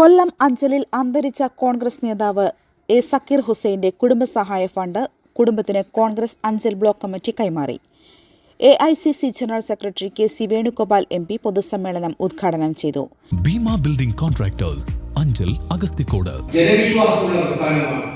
കൊല്ലം അഞ്ചലിൽ അന്തരിച്ച കോൺഗ്രസ് നേതാവ് എ സക്കീർ ഹുസൈന്റെ കുടുംബസഹായ ഫണ്ട് കുടുംബത്തിന് കോൺഗ്രസ് അഞ്ചൽ ബ്ലോക്ക് കമ്മിറ്റി കൈമാറി. A I C C general secretary K C Venugopal M P പൊതുസമ്മേളനം ഉദ്ഘാടനം ചെയ്തു. Bhima building contractors Anchal Agasthikode. ജനവിശ്വാസമുള്ള പ്രസ്ഥാനമാണ്.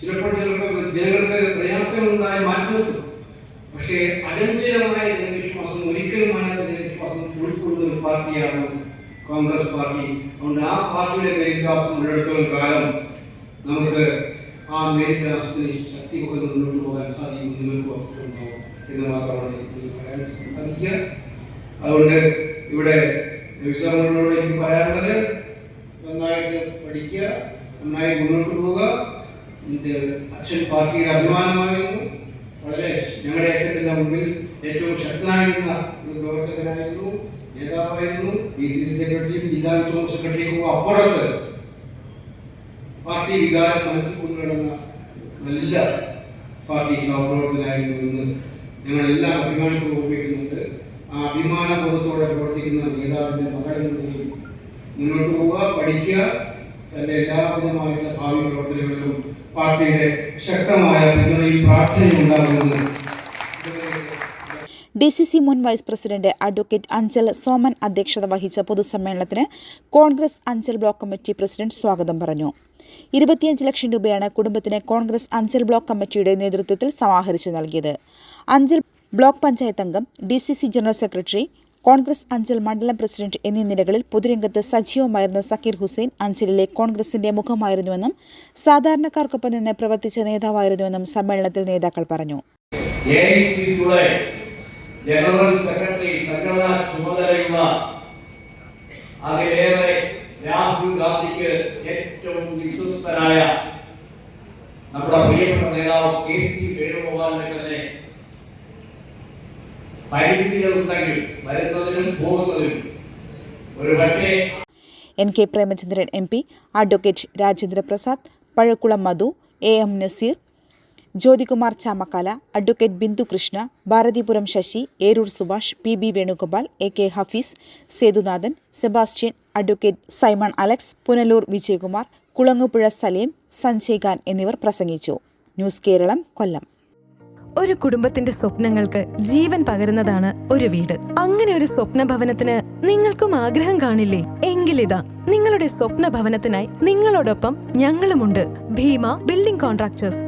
ചിലപ്പോൾ ചിലപ്പോൾ ജനങ്ങൾക്ക് പ്രയാസങ്ങളുണ്ടായി മാറ്റി നിർത്തും പക്ഷേ അചഞ്ചലമായ ജനവിശ്വാസം ഒരിക്കലും മാറാത്ത ജനവിശ്വാസം ഉൾക്കൊള്ളുന്ന ഒരു പാർട്ടിയാണ് കോൺഗ്രസ് പാർട്ടി. അതുകൊണ്ട് ആ പാർട്ടിയുടെ മേൽവിലാസം ഉള്ളിടത്തോളം കാലം നമുക്ക് ആ മേൽവിലാസത്തിന് ശക്തി കൊണ്ട് മുന്നോട്ട് പോകാൻ സാധിക്കും. നിങ്ങൾക്ക് അവസരമുണ്ടാവും എന്ന് മാത്രമാണ് എനിക്ക് പറയാൻ സാധിക്കുക. അതുകൊണ്ട് ഇവിടെ വിശ്രമങ്ങളോട് എനിക്ക് പറയാനുള്ളത് നന്നായിട്ട് പഠിക്കുക നന്നായി മുന്നോട്ട് പോവുക. എന്റെ അച്ഛൻ പാർട്ടിയുടെ അഭിമാനമായിരുന്നു. വളരെ ഞങ്ങളുടെ ഏറ്റത്തിന്റെ മുമ്പിൽ ഏറ്റവും ശക്തനായിരുന്ന ഒരു പ്രവർത്തകനായിരുന്നു. നേതാവായിരുന്നു സി സെക്രട്ടറിയും ജില്ലാ ജോയിന്റ് സെക്രട്ടറിയും അപ്പുറത്ത് പാർട്ടി വികാരം മനസ്സിൽ കൊണ്ടുവരുന്ന നല്ല പാർട്ടി സഹപ്രവർത്തനായിരുന്നു എന്ന് ഞങ്ങളെല്ലാം അഭിമാനിപ്പ് ഓർമ്മിക്കുന്നുണ്ട്. ആ അഭിമാന ബോധത്തോടെ പ്രവർത്തിക്കുന്ന നേതാവിന്റെ മകളിൽ മുന്നോട്ട് പോവുക പഠിക്കുക. തന്റെ എല്ലാവിധമായിട്ടുള്ള ഭാവി പ്രവർത്തനങ്ങളിലും പാർട്ടിയുടെ ശക്തമായ പിന്തുണയും പ്രാർത്ഥനയും ഉണ്ടാകുമെന്ന് ഡി സി സി മുൻ vice president advocate Anchal Soman അധ്യക്ഷത വഹിച്ച പൊതുസമ്മേളനത്തിന് Congress Anchal block committee president സ്വാഗതം പറഞ്ഞു. ഇരുപത്തിയഞ്ച് ലക്ഷം രൂപയാണ് കുടുംബത്തിന് കോൺഗ്രസ് അഞ്ചൽ ബ്ലോക്ക് കമ്മിറ്റിയുടെ നേതൃത്വത്തിൽ സമാഹരിച്ചു നൽകിയത്. അഞ്ചൽ ബ്ലോക്ക് പഞ്ചായത്ത് അംഗം D C C general secretary Congress Anchal മണ്ഡലം പ്രസിഡന്റ് എന്നീ നിലകളിൽ പൊതുരംഗത്ത് സജീവമായിരുന്ന സക്കീർ ഹുസൈൻ അഞ്ചലിലെ കോൺഗ്രസിന്റെ മുഖമായിരുന്നുവെന്നും സാധാരണക്കാർക്കൊപ്പം നിന്ന് പ്രവർത്തിച്ച നേതാവായിരുന്നുവെന്നും സമ്മേളനത്തിൽ നേതാക്കൾ പറഞ്ഞു. ജനറൽ സെക്രട്ടറി സംഘടനാ ചുമതലയുള്ള അതിലേറെ രാഹുൽ ഗാന്ധിക്ക് ഏറ്റവും വിശ്വസ്തനായ നമ്മുടെ പ്രിയപ്പെട്ട നേതാവ് കെ സി വേണുഗോപാലിനെ തന്നെ പരിമിതികളുണ്ടെങ്കിൽ വരുന്നതിനും പോകുന്നതിനും ഒരുപക്ഷെ N K Premachandran M P advocate Rajendra Prasad Pazhakulam Madhu A M Naseer Jyothikumar Chamakkala advocate Bindu Krishna Bharathipuram Sasi Eroor Subhash P B Venugopal A K Hafeez Sethunathan Sebastian advocate Simon Alex Punalur Vijayakumar Kulathupuzha Saleem Sanjay Khan എന്നിവർ പ്രസംഗിച്ചു. News Kerala Kollam. ഒരു കുടുംബത്തിന്റെ സ്വപ്നങ്ങൾക്ക് ജീവൻ പകരുന്നതാണ് ഒരു വീട്. അങ്ങനെ ഒരു സ്വപ്ന ഭവനത്തിന് നിങ്ങൾക്കും ആഗ്രഹം കാണില്ലേ? എങ്കിലിതാ നിങ്ങളുടെ സ്വപ്ന ഭവനത്തിനായി നിങ്ങളോടൊപ്പം ഞങ്ങളുമുണ്ട്. Bhima building contractors.